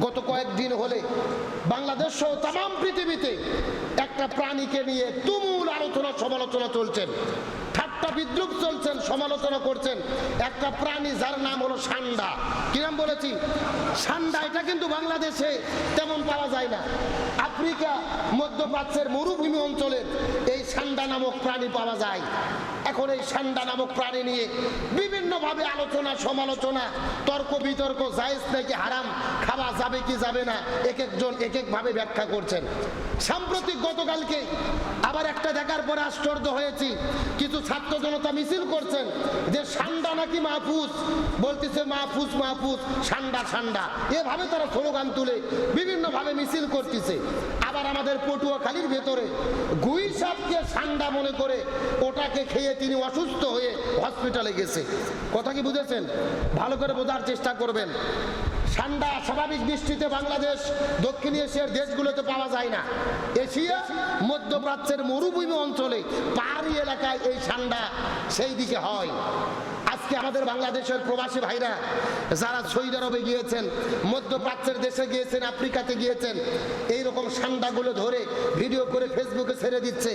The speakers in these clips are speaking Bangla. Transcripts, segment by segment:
গত কয়েকদিন হলে বাংলাদেশ সহ তাম পৃথিবীতে একটা প্রাণীকে নিয়ে তুমুল আলোচনা, সমালোচনা চলছেন। ঠাট্টা বিদ্রুপ চলছেন, সমালোচনা করছেন। একটা প্রাণী যার নাম হলো সান্ডা। কিরাম বলেছি? সান্ডা, এটা কিন্তু বাংলাদেশে তেমন পাওয়া যায় না। আফ্রিকা মধ্যপ্রাচ্যের মরুভূমি অঞ্চলের এই সান্ডা নামক প্রাণী পাওয়া যায়। এখন এই সান্ডা নামক প্রাণী নিয়ে বিভিন্নভাবে আলোচনা, সমালোচনা, তর্ক বিতর্ক জায়েজ নাকি হারাম, খাওয়া যাবে কি যাবে না, এক একজন এক একভাবে ব্যাখ্যা করছেন। সাম্প্রতিক গতকালকে আবার একটা দেখার পরে আশ্চর্য হয়েছি, কিছু ছাত্র জনতা মিছিল করছেন যে সান্ডা নাকি মাহফুজ? বলতেছে মাহফুজ মাহফুজ, সান্ডা সান্ডা। এভাবে তারা স্লোগান তুলে বিভিন্নভাবে মিছিল করতেছে। আবার আমাদের পটুয়াখালীর ভেতরে গুই সাপকে সান্ডা মনে করে ওটাকে খেয়ে তিনি অসুস্থ হয়ে হসপিটালে গেছে। কথা কি বুঝেছেন? ভালো করে বোঝার চেষ্টা করবেন। ঠান্ডা স্বাভাবিক দৃষ্টিতে বাংলাদেশ, দক্ষিণ এশিয়ার দেশগুলোতে পাওয়া যায় না। এশিয়া, মধ্যপ্রাচ্যের মরুভূমি অঞ্চলে পাহাড়ি এলাকায় এই ঠান্ডা সেই দিকে হয়। আজকে আমাদের বাংলাদেশের প্রবাসী ভাইরা, যারা সৌদি আরবে গিয়েছেন, মধ্যপ্রাচ্যের দেশে গিয়েছেন, আফ্রিকাতে গিয়েছেন এই রকম সান্ডাগুলো ধরে ভিডিও করে ফেসবুকে ছেড়ে দিচ্ছে।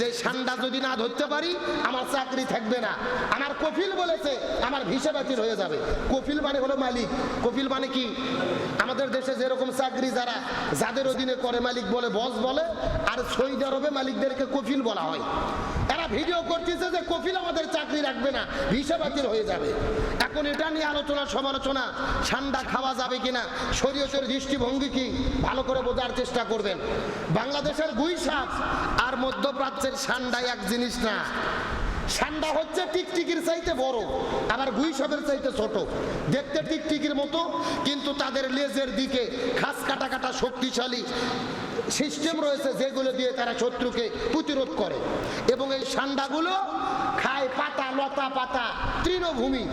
যে সান্ডা যদি না ধরতে পারি, আমার চাকরি থাকবে না। আমার কফিল বলেছে, আমার ভিসা বাতিল হয়ে যাবে। কফিল মানে হলো মালিক। কফিল মানে কি? আমাদের দেশে যেরকম চাকরি যারা, যাদের অধীনে করে মালিক বলে, বস বলে, আর সৌদি আরবে মালিকদেরকে কফিল বলা হয়। এরা ভিডিও করতেছে যে কফিল আমাদের চাকরি রাখবে না, ভিসা বাতিল হয়ে যাবে। এখন এটা নিয়ে আলোচনা, সমালোচনা, ঠান্ডা খাওয়া যাবে কিনা, শরীয়তের দৃষ্টিভঙ্গি কি, ভালো করে বোঝার চেষ্টা করবেন। বাংলাদেশের গুই সাপ আর মধ্যপ্রাচ্যের ঠান্ডা এক জিনিস না। সান্ডা হচ্ছে টিকটিকির চাইতে বড়, আবার গুই সাপের চাইতে ছোট। দেখতে টিকটিকির মতো, কিন্তু তাদের লেজের দিকে খাস কাটা কাটা শক্তিশালী সিস্টেম রয়েছে যেগুলো দিয়ে তারা শত্রুকে প্রতিরোধ করে। এবং এই সান্ডাগুলো খায় পাতা, লতা পাতা, তৃণভূমি।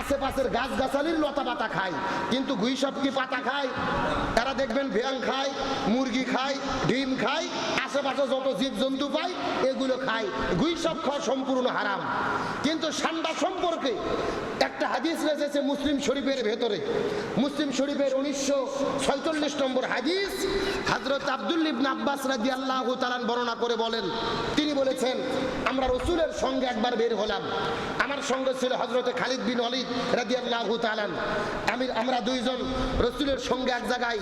আশেপাশের গাছ গাছালির লতা পাতা খায়। কিন্তু গুইসব কি পাতা খায়? তারা দেখবেন ভ্যাং খায়, মুরগি খায়, ডিম খায় আশেপাশে যত জীব জন্তু পায় এগুলো খায় গুই সব খাওয়া সম্পূর্ণ হারাম। কিন্তু সান্ডা সম্পর্কে একটা হাদিস রয়েছে মুসলিম শরীফের ভেতরে। মুসলিম শরীফের উনিশশো ছয়চল্লিশ নম্বর হাদিস হজরত আব্দুল ইবনে আব্বাস রাজি আল্লাহ তালান বর্ণনা করে বলেন, তিনি বলেছেন, আমরা রসুলের সঙ্গে একবার বের হলাম। আমার সঙ্গে ছিল হজরতে খালিদ বিন অলিদ রাজি আল্লাহ তালান আমি, আমরা দুইজন রসুলের সঙ্গে এক জায়গায়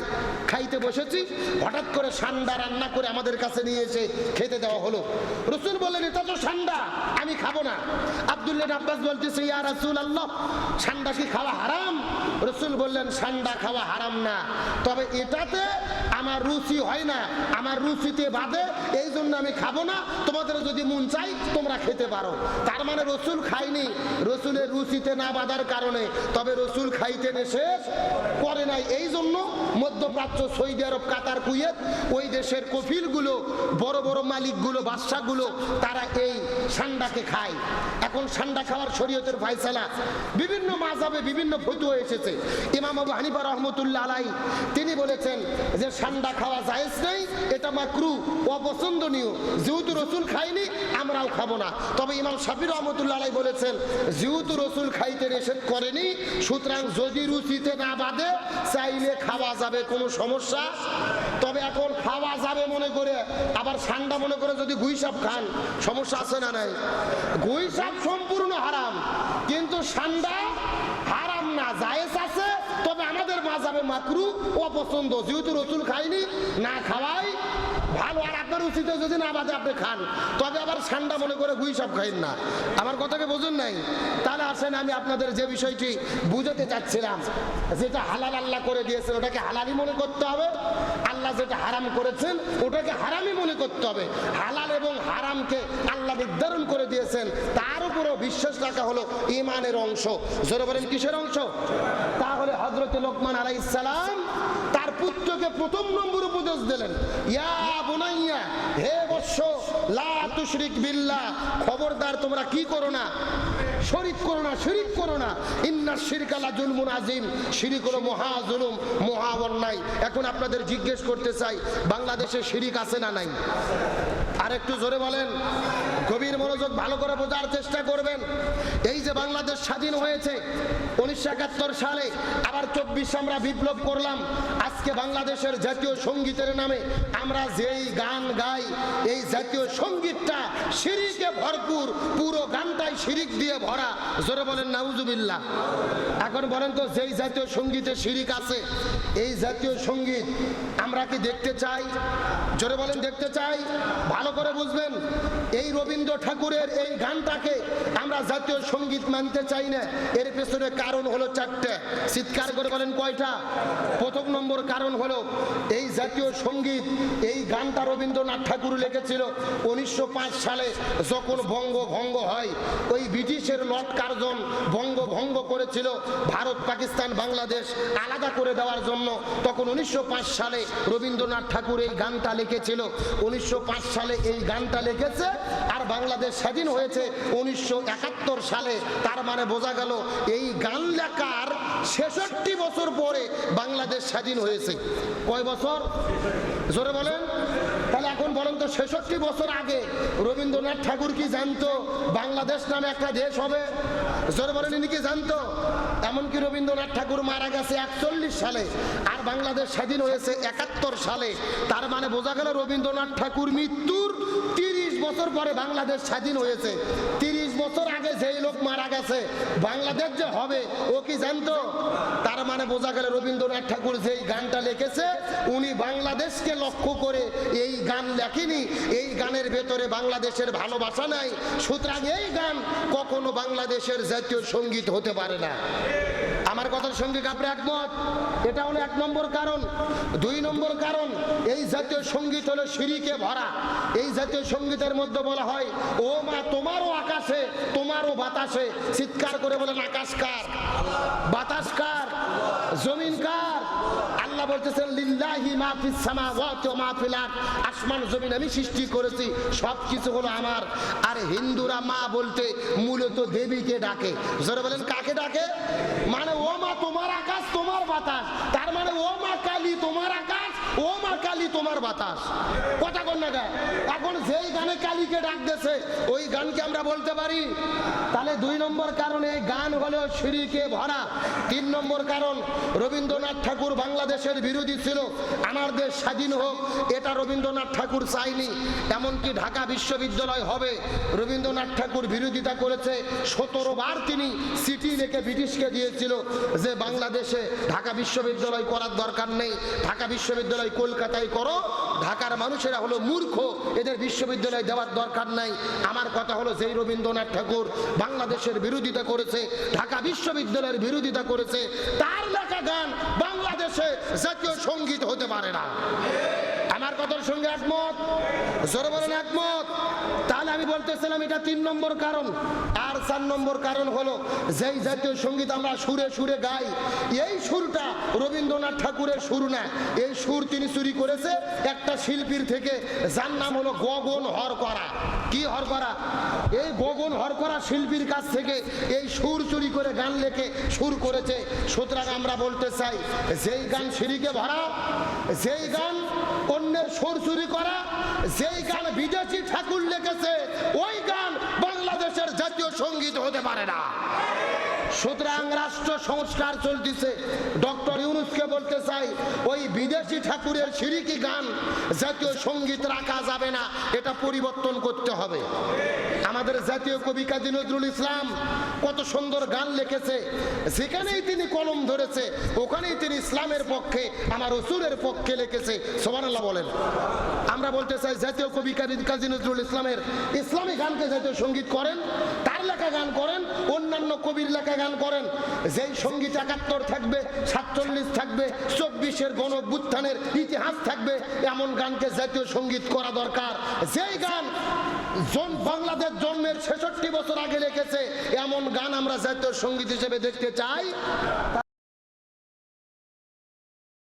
খাইতে বসেছি। হঠাৎ করে সান্ডা রান্না করে আমাদের কাছে নিয়ে এসে খেতে দেওয়া হলো। রসুল বললেন, এটা তো ঠান্ডা, আমি খাব না। আব্দুল্লাহ আব্বাস বলতেছে, ইয়া রসুল আল্লাহ ঠান্ডা কি খাওয়া হারাম? রসুল বললেন, ঠান্ডা খাওয়া হারাম না। তবে এটাতে আমার রুচি হয় না, আমার রুচিতে বাদে এই জন্য আমি খাব না। তোমাদের যদি মন চাই, তোমরা খেতে পারো। তার মানে রসুল খাইনি রসুলের রুচিতে না বাঁধার কারণে, তবে রসুল খাইতে নিষেধ করে নাই। এই জন্য মধ্যপ্রাচ্য সৌদি আরব, কাতার, কুয়েত, ওই দেশের কফিলগুলো, বড় বড় মালিকগুলো, বাদশাগুলো, তারা এই সান্ডাকে খায়। এখন সান্ডা খাওয়ার শরীয়তের ফাইসালা বিভিন্ন মাজাবে বিভিন্ন ফতুয়া এসেছে। ইমাম আবু হানিফা রহমতুল্লাহ আলাই তিনি বলেছেন যে সান্ডা খাওয়া জায়েজ নেই, এটা মাকরু, অপছন্দনীয়। যেহেতু রসুল খাইনি, আমরাও খাব না। তবে ইমাম শাফি রহমতুল্লাহ বলেছেন, যেহেতু রসুল খাইতে নিষেধ করেনি, সুতরাং যদি রুচিতে না বাদে চাইলে খাওয়া যাবে, কোনো সমস্যা। তবে এখন খাওয়া যাবে মনে করে, আবার ঠান্ডা মনে করে যদি গুই সাপ খান, সমস্যা আছে না নাই? গুই সাপ সম্পূর্ণ হারাম, কিন্তু ঠান্ডা হারাম না, জায়েজ আছে মাজাবে মাকরু, অপছন্দ। যেহেতু রসুল খাইনি, না খাওয়াই। ভালো, আর আপনার উচিত যদি না বাদে আপনি খান। তবে আবার ঠান্ডা মনে করে গুই সব খাইন না। আমার কথাকে বুঝুন নাই? তাহলে আসেন আমি আপনাদের যে বিষয়টি বুঝাতে চাচ্ছিলাম, যেটা হালাল আল্লাহ করে দিয়েছেন, ওটাকে হালালই মনে করতে হবে। আল্লাহ যেটা হারাম করেছেন, ওটাকে হারামই মনে করতে হবে। হালাল এবং হারামকে আল্লাহ নির্ধারণ করে দিয়েছেন, তার উপরও বিশ্বাস রাখা হলো ইমানের অংশ। জোরে বলেন, কিসের অংশ? হজরত লোকমান আলাইসালাম তার পুত্রকে প্রথম নম্বর উপদেশ দিলেন। ইয়া বুনাইয়া, হে বৎস, লা খবরদার, তোমরা কি করো না? না না। মহা জুলুম এখন আপনাদের জিজ্ঞেস করতে চাই, বাংলাদেশে শিরিক আছে না নাই? আর একটু জোরে বলেন। গভীর মনোযোগ ভালো করে বোঝার চেষ্টা করবেন। এই যে বাংলাদেশ স্বাধীন হয়েছে, উনিশশো একাত্তর সালে আবার চব্বিশ আমরা বিপ্লব করলাম। আজকে বাংলাদেশের জাতীয় সঙ্গীতের নামে আমরা যেই গান গাই, এই জাতীয় সঙ্গীতটা সিঁড়িকে ভরপুর, পুরো গানটাই শিরিক দিয়ে ভরা। জোরে বলেন, নাউজুবিল্লাহ। এখন বলেন তো, যেই জাতীয় সঙ্গীতে শিরিক আছে, এই জাতীয় সংগীত আমরা কি দেখতে চাই? জোরে বলেন, দেখতে চাই। ভালো করে বুঝবেন। এই রবীন্দ্র ঠাকুরের এই গানটাকে আমরা জাতীয় সংগীত মানতে চাই না। এর পেছনে কারণ হলো চারটে। চিৎকার করে বলেন কয়টা? প্রথম নম্বর কারণ হলো এই জাতীয় সংগীত, এই গানটা রবীন্দ্রনাথ ঠাকুর লিখেছিল উনিশশো পাঁচ সালে যখন বঙ্গভঙ্গ হয়। ওই ব্রিটিশের লর্ড কার্জন বঙ্গভঙ্গ করেছিল ভারত, পাকিস্তান, বাংলাদেশ আলাদা করে দেওয়ার জন্য। তখন উনিশশো পাঁচ সালে রবীন্দ্রনাথ ঠাকুর এই গানটা লিখেছিল। উনিশশো পাঁচ সালে এই গানটা লিখেছে আর বাংলাদেশ স্বাধীন হয়েছে উনিশশো সালে। তার মানে বোঝা গেল এই গান লেখার ছেষট্টি বছর পরে বাংলাদেশ স্বাধীন হয়েছে। কয় বছর? জোরে বলেন। তাহলে এখন বলেন তো ছেষট্টি বছর আগে রবীন্দ্রনাথ ঠাকুর কি জানতো বাংলাদেশ নামে একটা দেশ হবে? জোরে বলেন, ইনি কি জানতো? এমনকি রবীন্দ্রনাথ ঠাকুর মারা গেছে একচল্লিশ সালে আর বাংলাদেশ স্বাধীন হয়েছে একাত্তর সালে। তার মানে বোঝা গেল রবীন্দ্রনাথ ঠাকুর মৃত্যুর তিরিশ বছর পরে বাংলাদেশ স্বাধীন হয়েছে। তিরিশ বছর আগে যেই লোক মারা গেছে, বাংলাদেশ যে হবে, ও কি জানতো? তার মানে বোঝা গেল রবীন্দ্রনাথ ঠাকুর যেই গানটা লিখেছে, উনি বাংলাদেশকে লক্ষ্য করে এই গান লেখেনি। এই গানের ভেতরে বাংলাদেশের ভালোবাসা নাই। সুতরাং এই গান কখনো বাংলাদেশের জাতীয় সংগীত হতে পারে না। আমার কথার সঙ্গে কাপড়ে একমত। এটা হলো এক নম্বর কারণ। দুই নম্বর কারণ, এই জাতীয় সংগীত হলো সিঁড়িকে ভরা। এই জাতীয় সঙ্গীতের মধ্যে বলা হয়, ও মা, তোমারও আকাশে, তোমারও বাতাসে চিৎকার করে বলেন, আকাশ কার? বাতাস কার? বলতেছেন, লিল্লাহি মা ফিস সামাওয়াতি ওয়া মা ফিল আরদ। আসমান জমিন আমি সৃষ্টি করেছি সব কিছু হলো আমার। আর হিন্দুরা মা বলতে মূলত দেবীকে ডাকে। জোরে বলেন, কাকে ডাকে? মানে ও মা তোমার আকাশ, তোমার বাতাস। মানে ও মা কালী তোমার আকাশ, ও মা কালী তোমার বাতাস। কথা কোন না এখন যেই গানে কালীকে ডাক দিয়েছে ওই গানকে আমরা বলতে পারি। তাহলে দুই নম্বর কারণ গান হলো সিঁড়িকে ভরা। তিন নম্বর কারণ, রবীন্দ্রনাথ ঠাকুর বাংলাদেশের বিরোধী ছিল, আমার দেশ স্বাধীন হোক, এটা রবীন্দ্রনাথ ঠাকুর চাইনি এমনকি ঢাকা বিশ্ববিদ্যালয় হবে, রবীন্দ্রনাথ ঠাকুর বিরোধিতা করেছে, সতেরো বার তিনি চিঠি লিখে ব্রিটিশকে দিয়েছিল যে বাংলাদেশে ঢাকা বিশ্ববিদ্যালয় করার দরকার নেই। ঢাকা বিশ্ববিদ্যালয় কলকাতায় করো। ঢাকার মানুষেরা হলো মূর্খ। এদের বিশ্ববিদ্যালয় দেওয়ার দরকার নাই। আমার কথা হলো যেই রবীন্দ্রনাথ ঠাকুর বাংলাদেশের বিরোধিতা করেছে, ঢাকা বিশ্ববিদ্যালয়ের বিরোধিতা করেছে, তার লেখা গান বাংলাদেশে জাতীয় সংগীত হতে পারে না। কথার সঙ্গে একমত? জোরে বলেন একমত। তাহলে আমি বলতেছিলাম, এটা তিন নম্বর কারণ। আর চার নম্বর কারণ হলো, যেই জাতীয় সংগীত আমরা সুরে সুরে গাই, এই সুরটা রবীন্দ্রনাথ ঠাকুরের সুর না। এই সুর তিনি চুরি করেছে একটা শিল্পীর থেকে, যার নাম হলো গগন হর করা কি হর করা এই গগন হর করা শিল্পীর কাছ থেকে এই সুর চুরি করে গান লেখে, সুর করেছে। সুতরাং আমরা বলতে চাই, যেই গান সিঁড়িকে ভরা, যেই গান অন্যের সুর চুরি করা, যেই গান বিদেশি ঠাকুর লেগেছে ওই গান বাংলাদেশের জাতীয় সংগীত হতে পারে না। সুতরাং রাষ্ট্র সংস্কার চলতেছে। ডক্টর ইউনুসকে বলতে চাই, ওই বিদেশি ঠাকুরের সিরিকি গান জাতীয় সংগীত রাখা যাবে না, এটা পরিবর্তন করতে হবে। আমাদের জাতীয় কবি কাজী নজরুল ইসলাম কত সুন্দর গান লিখেছে। যেখানেই তিনি কলম ধরেছে, ওখানেই তিনি ইসলামের পক্ষে, আমার রসুলের পক্ষে লিখেছে। সোমানাল্লাহ বলেন। আমরা বলতে চাই, জাতীয় কবি কাজী- নজরুল ইসলামের ইসলামী গানকে জাতীয় সংগীত করেন লেখা গান করেন, অন্যান্য কবির লেখা গান করেন। যেই সংগীত একাত্তর থাকবে, সাতচল্লিশ থাকবে, চব্বিশের গণবুত্থানের ইতিহাস থাকবে, এমন গানকে জাতীয় সংগীত করা দরকার। যেই গান জন বাংলাদেশ জন্মের ছেষট্টি বছর আগে লিখেছে, এমন গান আমরা জাতীয় সংগীত হিসেবে দেখতে চাই।